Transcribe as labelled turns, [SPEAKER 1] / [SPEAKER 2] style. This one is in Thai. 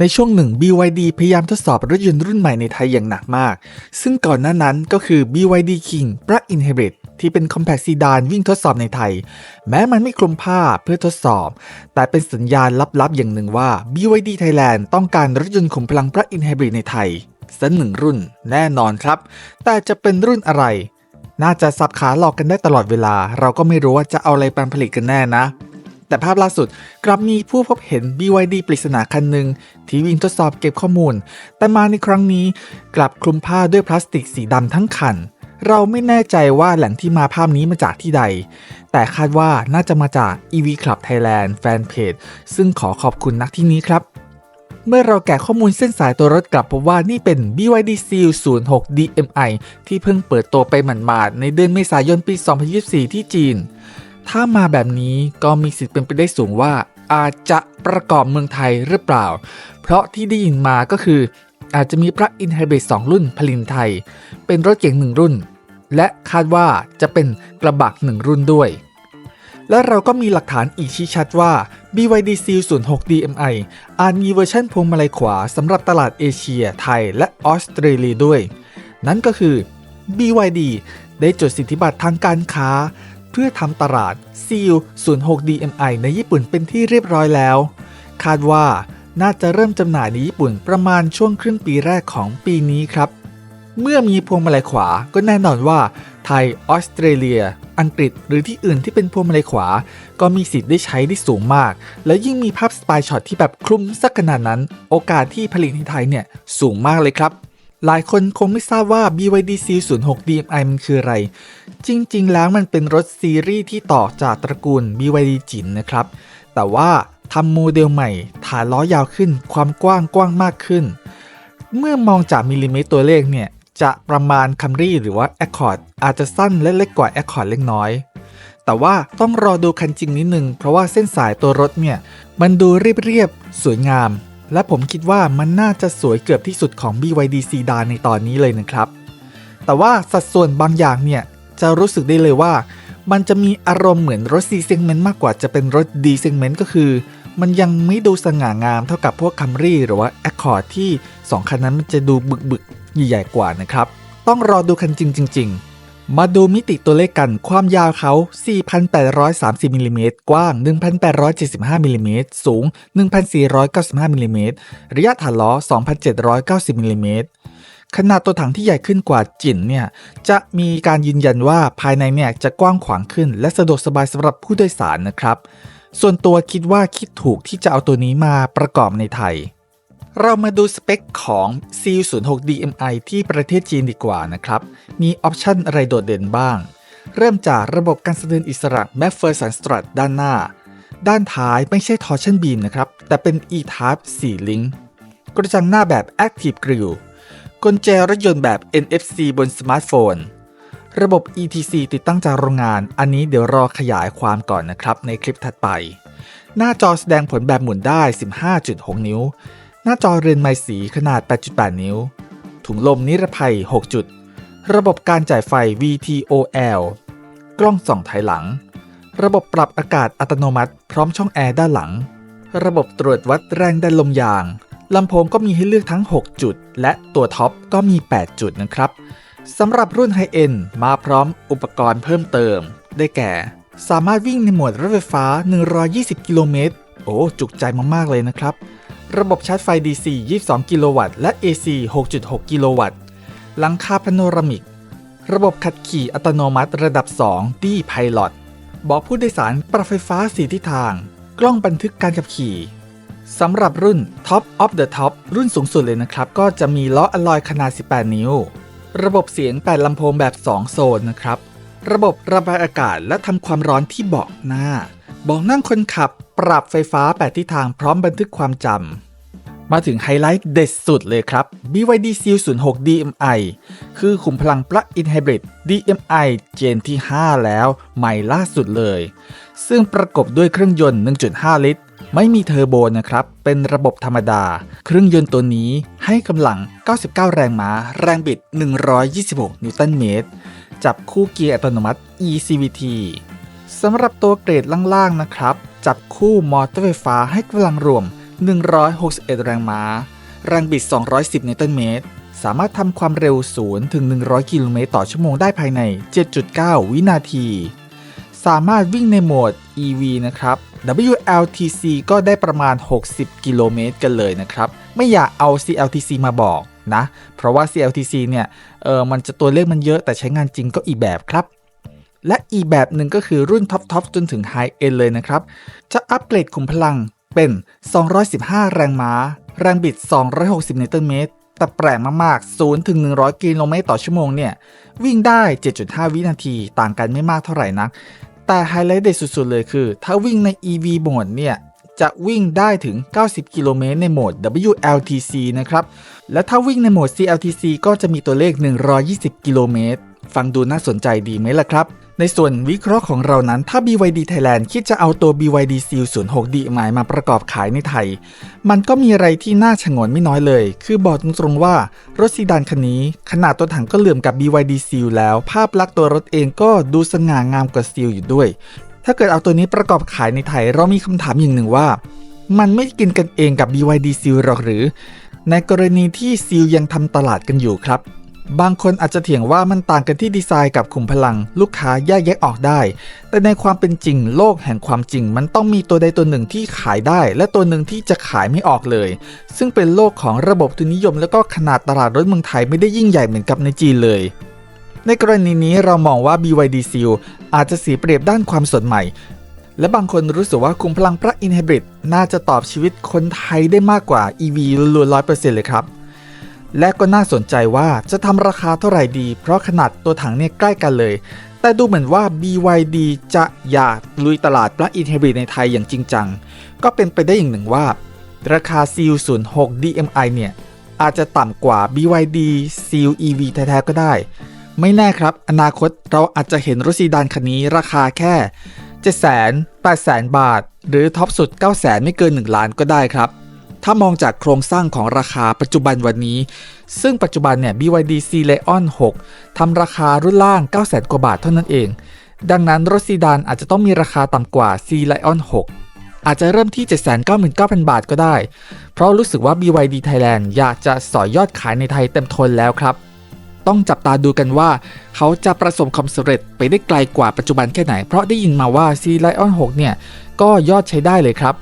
[SPEAKER 1] ในช่วงหนึ่ง BYD พยายามทดสอบรถยนต์รุ่นใหม่ในไทยอย่างหนักมาก ซึ่งก่อนหน้านั้นก็คือ BYD King Plug-in Hybrid ที่เป็น Compact Sedan วิ่งทดสอบในไทย แม้มันไม่คลุมผ้าเพื่อทดสอบ แต่เป็นสัญญาณลับๆอย่างหนึ่งว่า BYD Thailand ต้องการรถยนต์ขุมพลัง Plug-in Hybrid ในไทยสักหนึ่งรุ่น แน่นอนครับ แต่จะเป็นรุ่นอะไร น่าจะสับขาหลอกกันได้ตลอดเวลา เราก็ไม่รู้ว่าจะเอาอะไรมาผลิตกันแน่นะ แต่ภาพล่าสุดกลับมีผู้พบเห็น BYD ปริศนาคันหนึ่งที่วิ่งทดสอบเก็บข้อมูล แต่มาในครั้งนี้กลับคลุมผ้าด้วยพลาสติกสีดำทั้งคัน เราไม่แน่ใจว่าแหล่งที่มาภาพนี้มาจากที่ใด แต่คาดว่าน่าจะมาจาก EV Club Thailand Fanpage ซึ่งขอขอบคุณนักที่นี้ครับเมื่อเราแกะข้อมูลเส้นสายตัวรถกลับพบว่านี่เป็น BYD Seal 06 DMI ที่เพิ่งเปิดตัวไปหมาดๆในเดือนเมษายนปี 2024 ที่จีน ถ้ามาแบบนี้ก็มีสิทธิ์เป็นไปได้สูงว่า อาจจะประกอบเมืองไทยหรือเปล่า เพราะที่ได้ยินมาก็คือ อาจจะมีพระอินไฮเบรด2รุ่นผลิตไทย เป็นรถเก๋งหนึ่งรุ่น และคาดว่าจะเป็นกระบะหนึ่งรุ่นด้วย และเราก็มีหลักฐานอีกชี้ชัดว่า BYD Seal 06 DMI อาจมีเวอร์ชันพวงมาลัยขวาสำหรับตลาดเอเชีย ไทย และออสเตรเลียด้วย นั่นก็คือ BYD ได้จดสิทธิบัตรทางการค้า พื่อทำตลาด Seal 06 DMI ในญี่ปุ่นเป็นที่เรียบร้อยแล้ว คาดว่าน่าจะเริ่มจำหน่ายในญี่ปุ่นประมาณช่วงครึ่งปีแรกของปีนี้ครับ เมื่อมีพวงมาลัยขวาก็แน่นอนว่า ไทย ออสเตรเลีย อังกฤษ หรือที่อื่นที่เป็นพวงมาลัยขวา ก็มีสิทธิ์ได้ใช้ได้สูงมาก แล้วยิ่งมีภาพสปายช็อตที่แบบคลุมสักขนาดนั้น โอกาสที่ผลิตในไทยเนี่ยสูงมากเลยครับ หลายคนคงไม่ทราบว่า BYD C06 DMI มันคืออะไร จริงๆ แล้วมันเป็นรถซีรีส์ที่ต่อจากตระกูล BYD จินนะครับ แต่ว่าทำโมเดลใหม่ ฐานล้อยาวขึ้น ความกว้างกว้างมากขึ้น เมื่อมองจากมิลลิเมตรตัวเลขเนี่ย จะประมาณ Camry หรือว่า Accord อาจจะสั้นและเล็กกว่า Accord เล็กน้อย แต่ว่าต้องรอดูคันจริงนิดนึง เพราะว่าเส้นสายตัวรถเนี่ย มันดูเรียบๆ สวยงาม และผมคิดว่ามันน่าจะสวยเกือบที่สุดของ BYD Sedan ในตอนนี้เลยนะครับ แต่ว่าสัดส่วนบางอย่างเนี่ย จะรู้สึกได้เลยว่า มันจะมีอารมณ์เหมือนรถ C segment มากกว่าจะเป็นรถ D segment ก็คือ มันยังไม่ดูสง่างามเท่ากับพวก Camry หรือว่า Accord ที่ 2 คันนั้นมันจะดูบึกๆใหญ่ๆกว่านะครับ ต้องรอดูคันจริงจริงๆ มาดูมิติตัวเลขกันความยาวเขา 4,830มิลลิเมตรกว้าง 1,875มิลลิเมตรสูง 1,495มิลลิเมตรระยะฐานล้อ 2,790มิลลิเมตรขนาดตัวถังที่ใหญ่ขึ้นกว่าจินเนี่ย จะมีการยืนยันว่าภายในเนี่ยจะกว้างขวางขึ้น และสะดวกสบายสำหรับผู้โดยสารนะครับ ส่วนตัวคิดว่าคิดถูกที่จะเอาตัวนี้มาประกอบในไทย เรามาดูสเปคของ C06 DMI ที่ประเทศจีนดีกว่านะครับ มีออปชันอะไรโดดเด่นบ้าง เริ่มจากระบบการสะเทือนอิสระ m a f f e r s o n Strut ด้านหน้า ด้านท้ายไม่ใช่ Torsion Beam นะครับ แต่เป็น E-Type 4 Link กระจังหน้าแบบ Active Grille กลแจรถยนต์แบบ NFC บนสมาร์ทโฟน ระบบ ETC ติดตั้งจากโรงงาน อันนี้เดี๋ยวรอขยายความก่อนนะครับในคลิปถัดไป หน้าจอแสดงผลแบบหมุนได้ 15.6 นิ้ว น้าจอเรือนไม้สีขนาด 8.8 นิ้ว ถุงลมนิรภัย 6 จุด ระบบการจ่ายไฟ VTOL กล้องส่องถอยหลัง ระบบปรับอากาศอัตโนมัติ พร้อมช่องแอร์ด้านหลัง ระบบตรวจวัดแรงดันลมยาง ลำโพงก็มีให้เลือกทั้ง 6 จุด และตัวท็อปก็มี 8 จุดนะครับสำหรับรุ่นไฮเอ็นมาพร้อมอุปกรณ์เพิ่มเติม ได้แก่ สามารถวิ่งในโหมดรถไฟฟ้า 120 กิโลเมตร โอ้ จุกใจมาก ๆ เลยนะครับ ระบบชาร์จไฟ DC 22 กิโลวัตต์และ AC 6.6 กิโลวัตต์หลังคาพาโนรามิก ระบบขับขี่อัตโนมัติระดับ2 D Pilot เบอกผู้โดยสารปรับไฟฟ้าสีทิศทาง กล้องบันทึกการขับขี่สำหรับรุ่น Top of the Top รุ่นสูงสุดเลยนะครับ ก็จะมีล้ออลลอยขนาด 18 นิ้ว ระบบเสียง 8 ลำโพงแบบ 2 โซนนะครับ ระบบระบายอากาศและทำความร้อนที่เบาะหน้าเบาะนั่งคนขับปรับไฟฟ้า8ทิศทางพร้อมบันทึกความจำ มาถึงไฮไลท์เด็ดสุดเลยครับ BYD Seal 06 DMI คือขุมพลัง Plug-in Hybrid DMI เจนที่ 5 แล้ว ใหม่ล่าสุดเลย ซึ่งประกบด้วยเครื่องยนต์ 1.5 ลิตร ไม่มีเทอร์โบนะครับ เป็นระบบธรรมดา เครื่องยนต์ตัวนี้ให้กำลัง 99 แรงม้า แรงบิด 126 นิวตันเมตร จับคู่เกียร์อัตโนมัติ eCVT สำหรับตัวเกรดล่างๆนะครับ จับคู่มอเตอร์ไฟฟ้าให้กำลังรวม 161 แรงม้า แรงบิด 210 นิวตันเมตร สามารถทำความเร็ว 0 ถึง 100 กิโลเมตรต่อชั่วโมงได้ภายใน 7.9 วินาที สามารถวิ่งในโหมด EV นะครับ WLTC ก็ได้ประมาณ 60 กิโลเมตรกันเลยนะครับ ไม่อยากเอา CLTC มาบอก นะ เพราะว่า CLTC เนี่ยเออมันจะตัวเลขมันเยอะแต่ใช้งานจริงก็อีกแบบครับ และอีกแบบหนึ่งก็คือรุ่นท็อปทจนถึงไฮเอ็นเลยนะครับ จะอัปเกรดขุมพลังเป็น 215 แรงม้า แรงบิด 260 นิวตันเมตรแต่แปลกมากๆ 0 ถึง 100 กิโลเมตรต่อชั่วโมงเนี่ย วิ่งได้ 7.5 วินาที ต่างกันไม่มากเท่าไหร่นัก แต่ไฮไลท์เด็ดสุดๆ เลยคือ ถ้าวิ่งใน EV โหมดเนี่ย จะวิ่งได้ถึง 90 กิโลเมตรในโหมด WLTC นะครับ และถ้าวิ่งในโหมด CLTC ก็จะมีตัวเลข 120 กิโลเมตร ฟังดูน่าสนใจดีไหมล่ะครับ ในส่วนวิเคราะห์ของเรานั้น ถ้า BYD Thailand คิดจะเอาตัว BYD Seal 06 DMI มาประกอบขายในไทย มันก็มีอะไรที่น่าชงนไม่น้อยเลย คือบอกตรงๆว่ารถซีดานคันนี้ ขนาดตัวถังก็เหลื่อมกับ BYD Seal แล้ว ภาพลักษณ์ตัวรถเองก็ดูสง่างามกว่า Seal อยู่ด้วย ถ้าเกิดเอาตัวนี้ประกอบขายในไทย เรามีคำถามอย่างหนึ่งว่า มันไม่กินกันเองกับ BYD Seal หรอกหรือ ในกรณีที่ Seal ยังทำตลาดกันอยู่ครับ บางคนอาจจะเถียงว่ามันต่างกันที่ดีไซน์กับขุมพลัง ลูกค้าแยกแยะออกได้ แต่ในความเป็นจริงโลกแห่งความจริง มันต้องมีตัวใดตัวหนึ่งที่ขายได้ และตัวหนึ่งที่จะขายไม่ออกเลย ซึ่งเป็นโลกของระบบทุนนิยม และก็ขนาดตลาดรถเมืองไทยไม่ได้ยิ่งใหญ่เหมือนกับในจีนเลย ในกรณีนี้เรามองว่า BYD Seal อาจจะเสียเปรียบด้านความสดใหม่ และบางคนรู้สึกว่าคุมพลัง Plug-in Hybrid น่าจะตอบชีวิตคนไทยได้มากกว่า EV ล้วนๆ100%เซ็นต์เลยครับ และก็น่าสนใจว่าจะทำราคาเท่าไหร่ดี เพราะขนาดตัวถังเนี่ยใกล้กันเลย แต่ดูเหมือนว่า BYD จะอยากลุยตลาด Plug-in Hybrid ในไทยอย่างจริงจัง ก็เป็นไปได้อย่างหนึ่งว่า ราคา Seal 06 DMI เนี่ยอาจจะต่ำกว่า BYD Seal EV แท้ๆก็ได้ ไม่แน่ครับ อนาคตเราอาจจะเห็นรถซีดานคันนี้ราคาแค่700,000 800,000 บาท หรือท็อปสุด 9 0 0 0 0 ไม่เกิน 1 ล้านก็ได้ครับ ถ้ามองจากโครงสร้างของราคาปัจจุบันวันนี้ ซึ่งปัจจุบันเนี่ย BYD C Lion 6ทำราคารุ่นล่าง900,000กว่าบาทเท่านั้นเอง ดังนั้นรถซีดานอาจจะต้องมีราคาต่ำกว่า C Lion 6อาจจะเริ่มที่ 799,000 บาทก็ได้ เพราะรู้สึกว่า BYD Thailand อยากจะสอยยอดขายในไทยเต็มทนแล้วครับ ต้องจับตาดูกันว่า เขาจะประสบความสำเร็จไปได้ไกลกว่าปัจจุบันแค่ไหน เพราะได้ยินมาว่า C Lion 6เนี่ยก็ยอดใช้ได้เลยครับ